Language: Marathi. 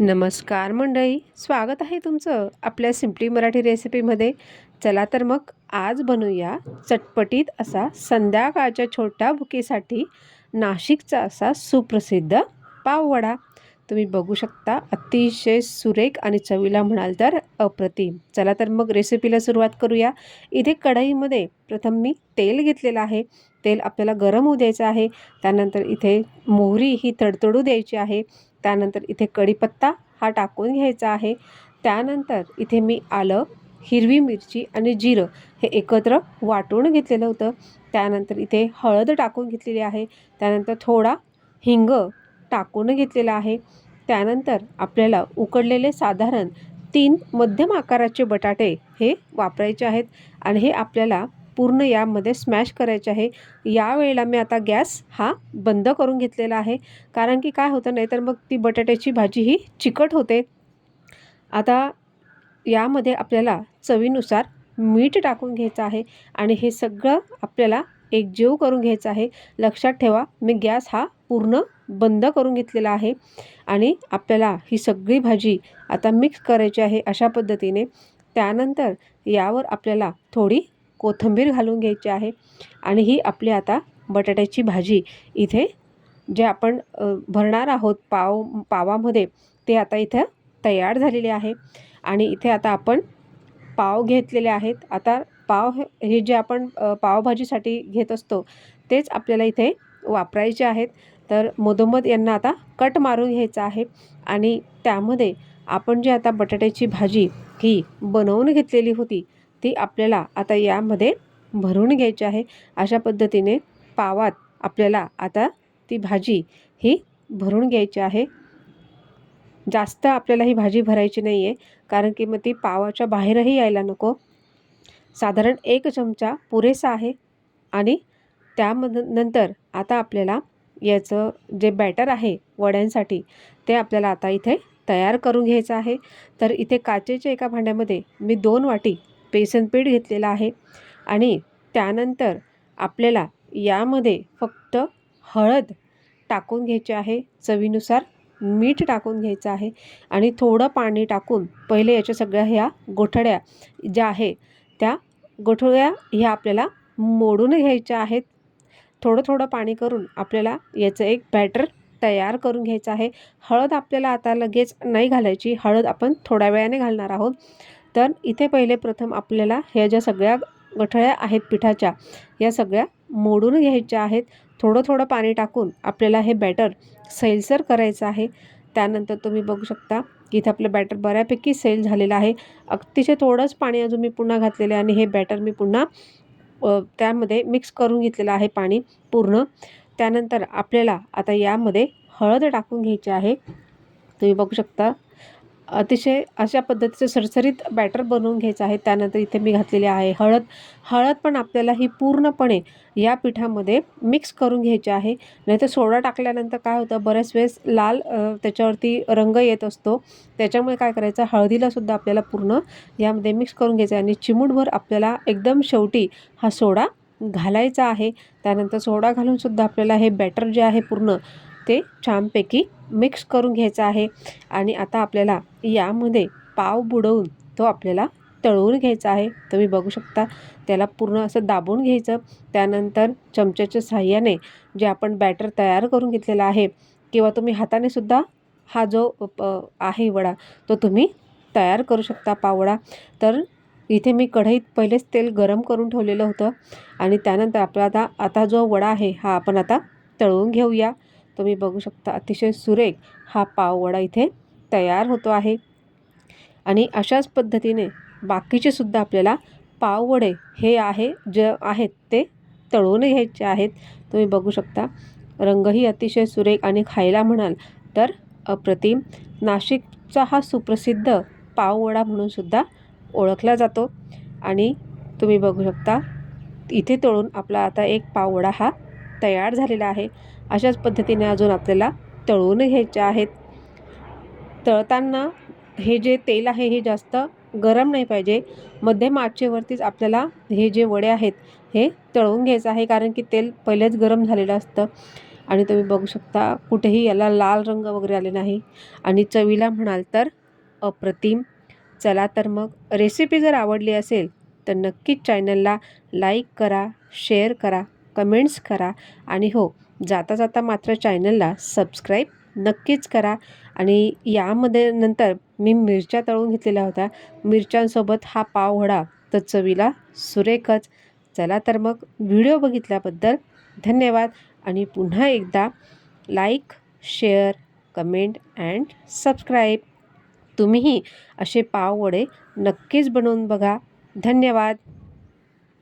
नमस्कार मंडळी स्वागत आहे तुमचं आपल्या सिम्पली मराठी रेसिपीमध्ये चला तर मग आज बनवूया चटपटीत असा संध्याकाळच्या छोट्या बुकेसाठी नाशिकचा असा सुप्रसिद्ध पाववडा. तुम्ही बघू शकता अतिशय सुरेख आणि चवीला म्हणाल तर अप्रतिम. चला तर मग रेसिपीला सुरुवात करूया. इथे कढईमध्ये प्रथम मी तेल घेतलेलं आहे. तेल आपल्याला गरम होऊ द्यायचं आहे. त्यानंतर इथे मोहरी ही तडतडू द्यायची आहे. त्यानंतर इथे कढीपत्ता हा टाकून घ्यायचा आहे. त्यानंतर इथे मी आलं हिरवी मिरची आणि जिरं हे एकत्र वाटून घेतलेलं होतं. त्यानंतर इथे हळद टाकून घेतलेली आहे. त्यानंतर थोडा हिंग टाकून घेतलेला आहे. त्यानंतर आपल्याला उकडलेले साधारण तीन मध्यम आकाराचे बटाटे हे वापरायचे आहेत आणि हे आपल्याला पूर्ण यामध्ये स्मॅश करायचे आहे. यावेळेला मी आता गॅस हा बंद करून घेतलेला आहे. कारण की काय होतं नाही तर मग ती बटाट्याची भाजी ही चिकट होते. आता यामध्ये आपल्याला चवीनुसार मीठ टाकून घ्यायचं आहे आणि हे सगळं आपल्याला एकजीव करून घ्यायचं आहे. लक्षात ठेवा मी गॅस हा पूर्ण बंद करून घेतलेला आहे आणि आपल्याला ही सगळी भाजी आता मिक्स करायची आहे अशा पद्धतीने. त्यानंतर यावर आपल्याला थोडी कोथिंबीर घालून घ्यायची आहे आणि ही आपली आता बटाट्याची भाजी. इथे जे आपण भरणार आहोत पाव पावामध्ये ते आता इथं तयार झालेले आहे. आणि इथे आता आपण पाव घेतलेले आहेत. आता पाव हे जे आपण पावभाजीसाठी घेत असतो तेच आपल्याला इथे वापरायचे आहेत. तर मधोमध यांना आता कट मारून घ्यायचं आहे. आणि त्यामध्ये आपण जे आता बटाट्याची भाजी ही बनवून घेतलेली होती ती आपल्याला आता यामध्ये भरून घ्यायची आहे. अशा पद्धतीने पावात आपल्याला आता ती भाजी ही भरून घ्यायची आहे. जास्त आपल्याला ही भाजी भरायची नाही आहे कारण की मग ती पावाच्या बाहेरही यायला नको. साधारण एक चमचा पुरेसा आहे आणि त्यामध नंतर आता आपल्याला याचं जे बॅटर आहे वड्यांसाठी ते आपल्याला आता इथे तयार करून घ्यायचं आहे. तर इथे काचेच्या एका भांड्यामध्ये मी दोन वाटी बेसन पीठ घेतलेलं आहे. आणि त्यानंतर आपल्याला यामध्ये फक्त हळद टाकून घ्यायची आहे. चवीनुसार मीठ टाकून घ्यायचं आहे. आणि थोडं पाणी टाकून पहिले याच्या सगळ्या ह्या गोठड्या ज्या आहे त्या गोठळ्या ह्या आपल्याला मोडून घ्यायच्या आहेत. थोडं थोडं पाणी करून आपल्याला याचं एक बॅटर तयार करून घ्यायचं आहे. हळद आपल्याला आता लगेच नाही घालायची. हळद आपण थोड्या वेळाने घालणार आहोत. तर इथे पहिले प्रथम आपल्याला ह्या ज्या सगळ्या गठळ्या आहेत पिठाच्या या सगळ्या मोडून घ्यायच्या आहेत. थोडं थोडं पाणी टाकून आपल्याला हे बॅटर सैलसर करायचं आहे. त्यानंतर तुम्ही बघू शकता की इथे आपलं बॅटर बऱ्यापैकी सेल झालेलं आहे. अतिशय थोडंच पाणी अजून मी पुन्हा घातलेलं आहे आणि हे बॅटर मी पुन्हा त्यामध्ये मिक्स करून घेतलेलं आहे पाणी पूर्ण. त्यानंतर आपल्याला आता यामध्ये हळद टाकून घ्यायची आहे. तुम्ही बघू शकता अतिशय अशा पद्धतीचं सरसरीत बॅटर बनवून घ्यायचं आहे. त्यानंतर इथे मी घातलेली आहे हळद. हळद पण आपल्याला ही पूर्णपणे या पिठामध्ये मिक्स करून घ्यायची आहे. नाहीतर सोडा टाकल्यानंतर काय होतं बऱ्याच वेळेस लाल त्याच्यावरती रंग येत असतो. त्याच्यामुळे काय करायचं हळदीलासुद्धा आपल्याला पूर्ण यामध्ये मिक्स करून घ्यायचं आहे. आणि चिमूटभर आपल्याला एकदम शेवटी हा सोडा घालायचा आहे. त्यानंतर सोडा घालूनसुद्धा आपल्याला हे बॅटर जे आहे पूर्ण ते छानपैकी मिक्स करून घ्यायचं आहे. आणि आता आपल्याला यामध्ये पाव बुडवून तो आपल्याला तळवून घ्यायचा आहे. तुम्ही बघू शकता त्याला पूर्ण असं दाबून घ्यायचं. त्यानंतर चमच्याच्या साह्याने जे आपण बॅटर तयार करून घेतलेला आहे किंवा तुम्ही हाताने सुद्धा हा जो आहे वडा तो तुम्ही तयार करू शकता पावडा तर इथे मी कढईत पहिलेच तेल गरम करून ठेवलेलं होतं. आणि त्यानंतर आपला आता आता जो वडा आहे हा आपण आता तळून घेऊया. तुम्ही बघू शकता अतिशय सुरेख हा पाववडा इथे तयार होतो आहे. आणि अशाच पद्धतीने बाकीचे सुद्धा आपल्याला पाववडे हे आहे जे आहेत ते तळून घ्यायचे आहेत. तुम्ही बघू शकता रंगही अतिशय सुरेख आणि खायला म्हणाल तर अप्रतिम. नाशिकचा हा सुप्रसिद्ध पाववडा म्हणून सुद्धा ओळखला जातो. आणि तुम्ही बघू शकता इथे तळून आपला आता एक पाववडा हा तयार झालेला आहे. अशाच पद्धतीने अजून आपल्याला तळून घ्यायच्या आहेत. तळताना हे जे तेल आहे हे जास्त गरम नाही पाहिजे. मध्यम आचेवरतीच आपल्याला हे जे वडे आहेत हे तळून घ्यायचं आहे कारण की तेल पहिलेच गरम झालेलं असतं. आणि तुम्ही बघू शकता कुठेही याला लाल रंग वगैरे आले नाही. आणि चवीला म्हणाल तर अप्रतिम. चला तर मग रेसिपी जर आवडली असेल तर नक्कीच चॅनलला लाईक करा शेअर करा. कमेंट्स करा. आणि हो जाता जाता मात्र चॅनलला सबस्क्राईब नक्कीच करा. आणि यामध्ये नंतर मी मिरच्या तळून घेतलेल्या होत्या मिरच्यांसोबत हा पाव वडा तर चवीला सुरेखच. चला तर मग व्हिडिओ बघितल्याबद्दल धन्यवाद. आणि पुन्हा एकदा like share comment and subscribe. तुम्हीही असे पाव वडे नक्कीच बनवून बघा. धन्यवाद.